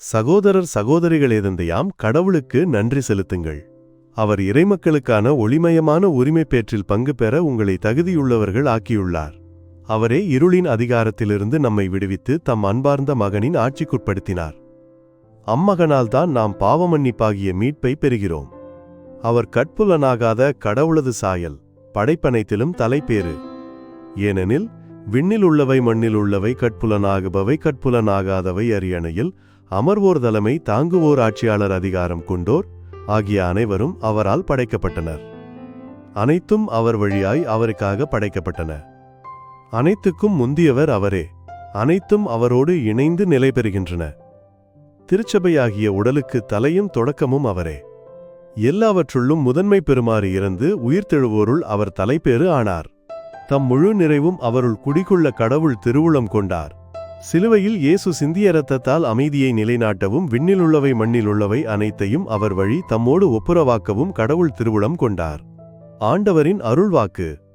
சகோதரர் சகோதரிகளேதந்தையாம் கடவுளுக்கு நன்றி செலுத்துங்கள். அவர் இறைமக்களுக்கான ஒளிமயமான உரிமை பேற்றில் பங்கு பெற உங்களை தகுதியுள்ளவர்கள் ஆக்கியுள்ளார். அவரே இருளின் அதிகாரத்திலிருந்து நம்மை விடுவித்து தம் அன்பார்ந்த மகனின் ஆட்சிக்குட்படுத்தினார். அம்மகனால்தான் நாம் பாவமன்னிப்பாகிய மீட்பை பெறுகிறோம். அவர் கட்புலனாகாத கடவுளது சாயல் படைப்பனைத்திலும் தலைப்பேறு. ஏனெனில் விண்ணில் உள்ளவை மண்ணில் உள்ளவை கட்புலனாகுபவை கட்புலனாகாதவை அரியணையில் அமர்வோர் தலைமை தாங்குவோர் ஆட்சியாளர் அதிகாரம் கொண்டோர். ஆகிய அனைவரும் அவரால் படைக்கப்பட்டனர். அனைத்தும் அவர் வழியாய் அவருக்காக படைக்கப்பட்டன. அனைத்துக்கும் முந்தியவர் அவரே. அனைத்தும் அவரோடு இணைந்து நிலை பெறுகின்றன. திருச்சபையாகிய உடலுக்கு தலையும் தொடக்கமும் அவரே. எல்லாவற்றுள்ளும் முதன்மை பெறுமாறு இறந்து உயிர்த்தெழுவோருள் அவர் தலைப்பேறு ஆனார். தம் முழு நிறைவும் அவருள் குடிகொள்ள கடவுள் திருவுளம் கொண்டார். சிலுவையில் இயேசு சிந்திய இரத்தத்தால் அமைதியை நிலைநாட்டவும் விண்ணிலுள்ளவை மண்ணிலுள்ளவை அனைத்தையும் அவர் வழி தம்மோடு ஒப்புரவாக்கவும் கடவுள் திருவுளம் கொண்டார். ஆண்டவரின் அருள்வாக்கு.